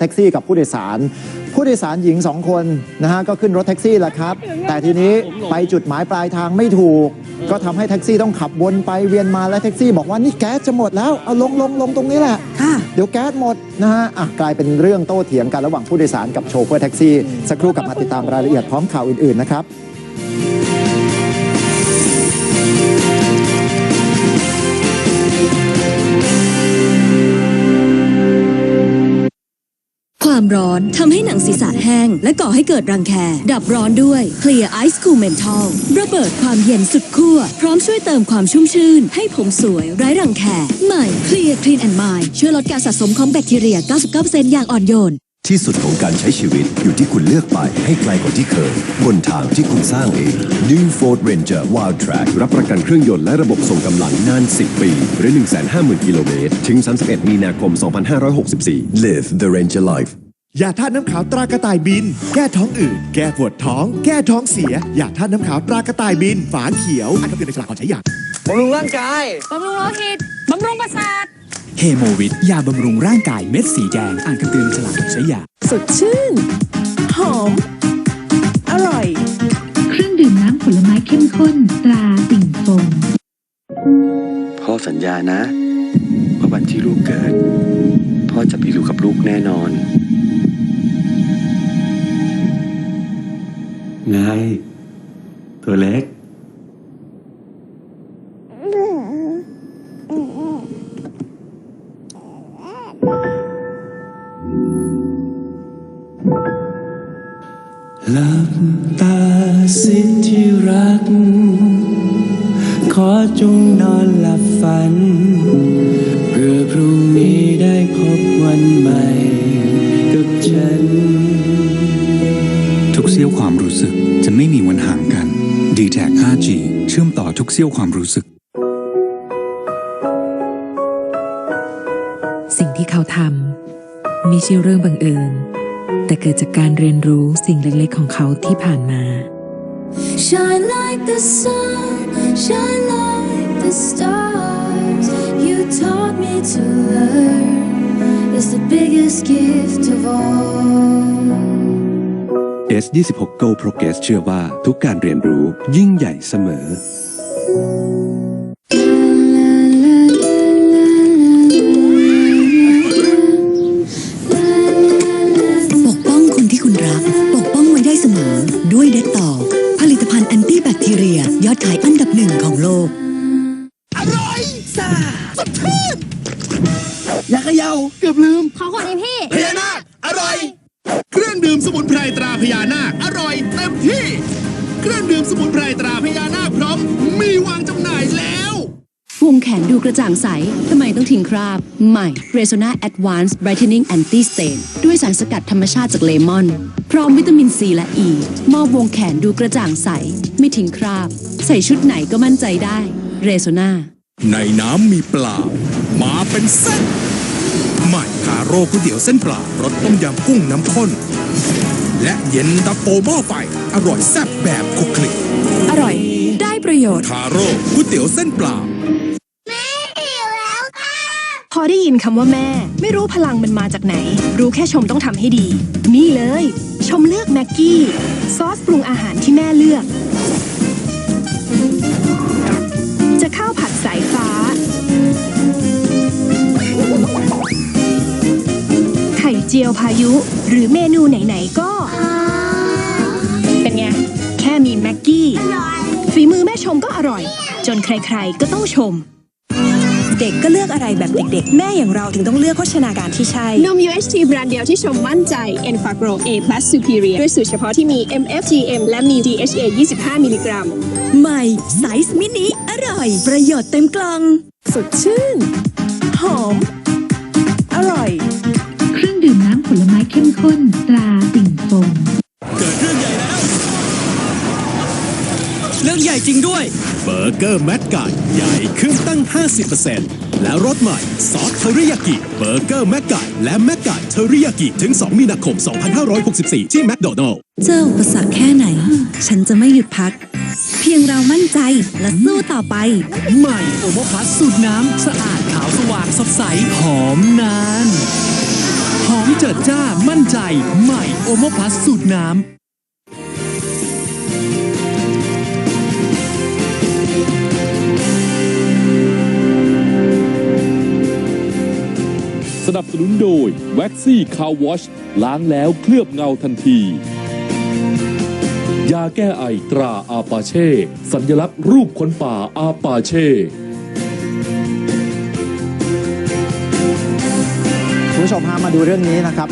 แท็กซี่กับผู้โดยสาร ผู้โดยสารหญิงสองคนนะฮะก็ขึ้นรถแท็กซี่แหละครับ แต่ทีนี้ไปจุดหมายปลายทางไม่ถูก ก็ทำให้แท็กซี่ต้องขับวนไปเวียนมาและแท็กซี่บอกว่านี่แก๊สจะหมดแล้วเอาลงลงลงตรงนี้แหละค่ะเดี๋ยวแก๊สหมดนะฮะอะกลายเป็นเรื่องโต้เถียงกันระหว่างผู้โดยสารกับโชเฟอร์แท็กซี่สักครู่กลับมาติดตามรายละเอียดพร้อมข่าวอื่นๆนะครับ ความร้อนทำให้หนังศีรษะแห้ง และก่อให้เกิดรังแค ดับร้อนด้วย Clear Ice Cool Menthol ระเบิดความเย็นสุดขั้วพร้อมช่วยเติมความชุ่มชื่น ให้ผมสวยไร้รังแคใหม่ Clear Clean and Mind ช่วยลดการสะสมของแบคทีเรีย 99%อย่างอ่อนโยนที่สุดของการใช้ชีวิตอยู่ที่คุณเลือกไปให้ไกลกว่าที่เคย บนทางที่คุณสร้างเอง New Ford Ranger Wild Track รับประกันเครื่องยนต์และระบบส่งกำลังนาน 10 ปี หรือ 150,000 กิโลเมตร ถึง 31 มีนาคม 2564 Live the Ranger Life ยาธาตุน้ำขาวตรากระต่ายบิน แก้ท้องอืดแก้ปวดท้อง แก้ท้องเสียยาธาตุน้ำขาวตรากระต่ายบิน ฝาเขียวอ่านคำเตือนในฉลากก่อนใช้ยาบำรุงร่างกายบำรุงโลหิตบำรุงประสาทเฮโมวิตยาบำรุงร่างกายเม็ดสีแดงอ่านคำเตือนในฉลากก่อนใช้ยาสดชื่น หอม อร่อย เครื่องดื่มน้ำผลไม้เข้มข้นตราติ่งฟงพ่อสัญญานะว่าวันที่ลูกเกิด พ่อจะไปอยู่กับลูกแน่นอน ไง ตัวเล็ก หลับตาสิที่รัก ขอจงนอนหลับฝัน เพื่อพรุ่งนี้ได้พบวันใหม่ ยวความรู้สึก จะไม่มีวันห่างกัน d t แท 5G เชื่อมต่อทุกเสี้ยวความรู้สึก สิ่งที่เขาทำไม่ใช่เรื่องบังเอิญ แต่เกิดจากการเรียนรู้สิ่งเล็กๆของเขาที่ผ่านมา Shine like the sun shine like the stars you taught me to learn is the biggest gift of all S26 Go Progress เชื่อว่าทุกการเรียนรู้ยิ่งใหญ่เสมอ ปกป้องคนที่คุณรัก ปกป้องไว้ได้เสมอ ด้วยเด็ดต่อผลิตภัณฑ์แอนตี้แบคทีเรีย ยอดขายอันดับหนึ่งของโลกอย่าเขย่าเกือบลืมขอขวดนี้พี่ พญานาคอร่อยเค รื่องดื่มสมุนไพรตราพญานาค อร่อยเต็มที่ เครื่องดื่มสมุนไพรตราพญานาคพร้อม มีวางจำหน่ายแล้ววงแขนดูกระจ่างใส ทำไมต้องทิ้งคราบ ใหม่ Resona Advanced Brightening Anti Stain ด้วยสารสกัดธรรมชาติจากเลมอน พร้อมวิตามินซีและอ e, ีมอบวงแขนดูกระจ่างใส ไม่ทิ้งคราบ ใส่ชุดไหนก็มั่นใจได้ Resona ในน้ำมีปลา มาเป็นเส้น ใหม่คาโร่ก๋วยเตี๋ยวเส้นปลารสต้มยำกุ้งน้ำข้น และเย็นตาโฟหม้อไฟ อร่อยแซ่บแบบคลุกคลิกอร่อย ได้ประโยชน์คาโร่ก๋วยเตี๋ยวเส้นปลาพอได้ยินคำว่าแม่ ไม่รู้พลังมันมาจากไหน รู้แค่ชมต้องทำให้ดี นี่เลย ชมเลือกแม็กกี้ ซอสปรุงอาหารที่แม่เลือก จะข้าวผัดสายฟ้า ไข่เจียวพายุ หรือเมนูไหน ๆ ก็ เป็นไง แค่มีแม็กกี้ ฝีมือแม่ชมก็อร่อย จนใครๆก็ต้องชม เด็กก็เลือกอะไรแบบเด็กๆ แม่อย่างเราถึงต้องเลือกโภชนาการที่ใช่ นม UHT แบรนด์เดียวที่ชมมั่นใจ e n f a g r o A Plus Superior ด้วยสูตรเฉพาะที่มี MFGM และมี DHA 25 มิลลิกรัม ใหม่ไซส์มินิอร่อย ประโยชน์เต็มกล่อง สดชื่น หอม อร่อย เครื่องดื่มน้ำผลไม้เข้มข้นตราติ่งฟง จริงด้วย เบอร์เกอร์แมตไก่ใหญ่ขึ้นตั้ง 50%และรสใหม่ ซอสเทอริยากิ เบอร์เกอร์แมตไก่และแมตไก่เทอริยากิ ถึง 2 มีนาคม 2564 ที่แมคโดนัลล์เจออุปสรรคแค่ไหน ฉันจะไม่หยุดพัก เพียงเรามั่นใจและสู้ต่อไป ใหม่โอโมพลัสสูตรน้ำสะอาดขาวสว่างสดใสหอมนานหอมเจิดจ้ามั่นใจ ใหม่โอโมพลัสสูตรน้ำ สนับสนุนโดย w a x ซี่คาวอชล้างแล้วเคลือบเงาทันที ยาแก้ไอตราอาปาเช่ สัญลักษณ์รูปคนป่าอาปาเช่คุณผู้ชมพามาดูเรื่องนี้นะครับ